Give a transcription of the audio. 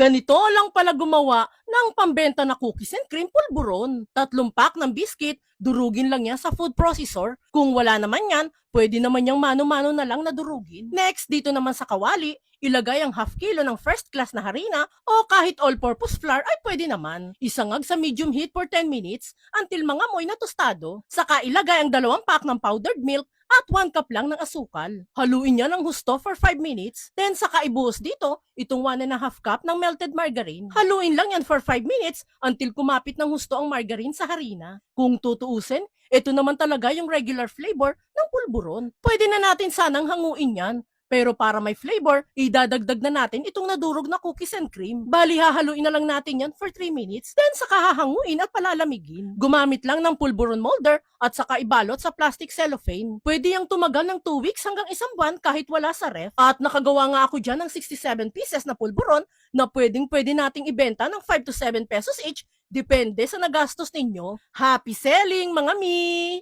Ganito lang pala gumawa ng pambenta na cookies and cream pulburon. Tatlong pack ng biscuit, durugin lang yan sa food processor. Kung wala naman yan, pwede naman yung mano-mano na lang na durugin. Next, dito naman sa kawali, ilagay ang half kilo ng first class na harina o kahit all-purpose flour ay pwede naman. Isangag sa medium heat for 10 minutes until mangamoy na tostado. Saka ilagay ang dalawang pack ng powdered milk at 1 cup lang ng asukal. Haluin niya ng husto for 5 minutes. Then saka ibuhos dito itong 1 and a half cup ng melted margarine. Haluin lang yan for 5 minutes until kumapit ng husto ang margarine sa harina. Kung tutuusin, ito naman talaga yung regular flavor ng pulburon. Pwede na natin sanang hanguin yan. Pero para may flavor, idadagdag na natin itong nadurog na cookies and cream. Bali, hahaluin na lang natin yan for 3 minutes, then saka hahanguin at palalamigin. Gumamit lang ng pulburon molder at saka ibalot sa plastic cellophane. Pwede yung tumagal ng 2 weeks hanggang isang buwan kahit wala sa ref. At nakagawa nga ako dyan ng 67 pieces na pulburon na pwedeng pwede nating ibenta ng 5 to 7 pesos each, depende sa nagastos ninyo. Happy selling, mga mi!